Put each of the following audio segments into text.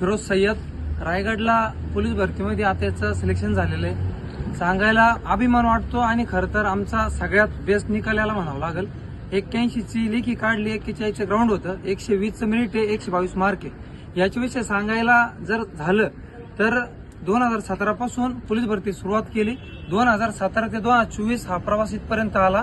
फिरोज सय्यद रायगडला पोलीस भरतीमध्ये आता याचं सिलेक्शन झालेलं आहे. सांगायला अभिमान वाटतो आणि खरं तर आमचा सगळ्यात बेस्ट निकाल याला म्हणावं लागेल. एक्क्याऐंशीची लेखी काढली एक्केचाळीसचं ग्राउंड होतं. एकशे वीसचं मिनिट आहे एकशे बावीस मार्क आहे. याच्याविषयी सांगायला जर झालं तर दोन हजार सतरापासून पोलीस भरती सुरुवात केली. दोन हजार सतरा ते दोन हजार चोवीस हा प्रवास इथपर्यंत आला.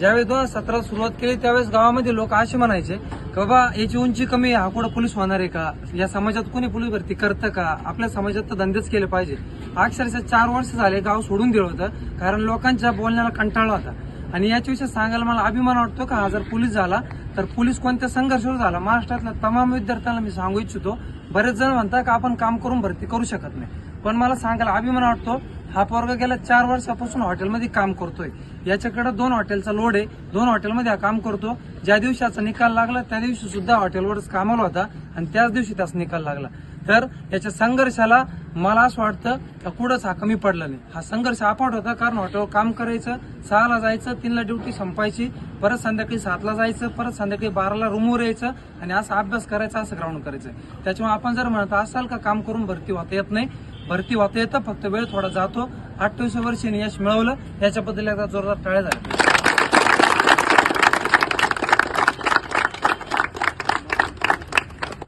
ज्यावेळी दोन हजार सतराला सुरुवात केली त्यावेळेस गावामध्ये लोक असे म्हणायचे की बाबा याची उंची कमी आहे हा कुठं पोलीस होणार आहे का? या समाजात कोणी पोलीस भरती करतं का? आपल्या समाजात तर धंदेच केले पाहिजे. अक्षरशः चार वर्ष झाले गाव सोडून दिलं होतं कारण लोकांच्या बोलण्याला कंटाळला होता. आणि याच्याविषयी सांगायला मला अभिमान वाटतो का हा जर पोलीस झाला तर पोलीस कोणत्या संघर्षावर झाला? महाराष्ट्रातल्या तमाम विद्यार्थ्यांना मी सांगू इच्छितो बरेच जण म्हणतात का आपण काम करून भरती करू शकत नाही. पण मला सांगायला अभिमान वाटतो हा पोरगा गेल्या चार वर्षापासून हॉटेलमध्ये काम करतोय. याच्याकडे दोन हॉटेलचा लोड आहे. दोन हॉटेलमध्ये हा काम करतो. ज्या दिवशी याचा निकाल लागला त्या दिवशी सुद्धा हॉटेलवरच कामाला होता आणि त्याच दिवशी त्याचा निकाल लागला. तर याच्या संघर्षाला मला असं वाटतं का कुठंच हा कमी पडला नाही. हा संघर्ष आपाट होता कारण हॉटेलवर काम करायचं सहाला जायचं तीनला ड्युटी संपायची परत संध्याकाळी सातला जायचं परत संध्याकाळी बाराला रूमवर यायचं आणि असा अभ्यास करायचा असं ग्राउंड करायचं. त्याच्यामुळे आपण जर म्हणत असाल का काम करून भरती होता येत नाही भरती होता येतं फक्त वेळ थोडा जातो. अठ्ठावीस वर्षांनी यश मिळवलं याच्याबद्दल एकदा जोरदार टाळ्या झाल्या.